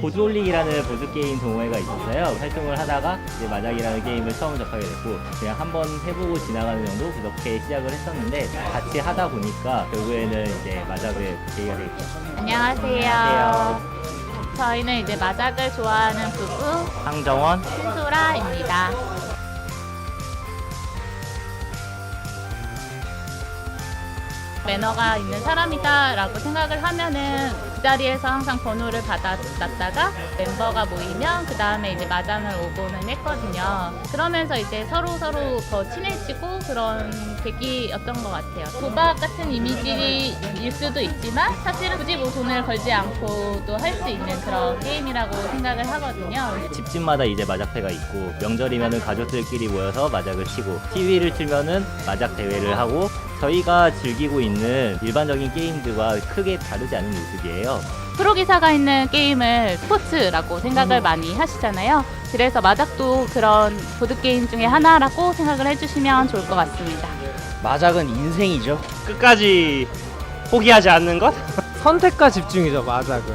보드올릭이라는 보드게임 동호회가 있었어요. 활동을 하다가 이제 마작이라는 게임을 처음 접하게 됐고 그냥 한번 해보고 지나가는 정도 그렇게 시작을 했었는데 같이 하다 보니까 결국에는 이제 마작을 계기가 됐죠. 안녕하세요. 안녕하세요. 저희는 이제 마작을 좋아하는 부부 황정원, 신소라입니다. 매너가 있는 사람이다라고 생각을 하면은 그 자리에서 항상 번호를 받아놨다가 멤버가 모이면 그 다음에 이제 마장을 오고는 했거든요. 그러면서 이제 서로 서로 더 친해지고 그런 계기였던 것 같아요. 도박 같은 이미지일 수도 있지만 사실은 굳이 뭐 돈을 걸지 않고도 할 수 있는 그런 게임이라고 생각을 하거든요. 집집마다 이제 마작패가 있고 명절이면은 가족들끼리 모여서 마작을 치고 TV를 틀면은 마작 대회를 하고 저희가 즐기고 있는 일반적인 게임들과 크게 다르지 않은 모습이에요. 프로기사가 있는 게임을 스포츠라고 생각을 많이 하시잖아요. 그래서 마작도 그런 보드게임 중에 하나라고 생각을 해주시면 좋을 것 같습니다. 마작은 인생이죠. 끝까지 포기하지 않는 것? 선택과 집중이죠 마작은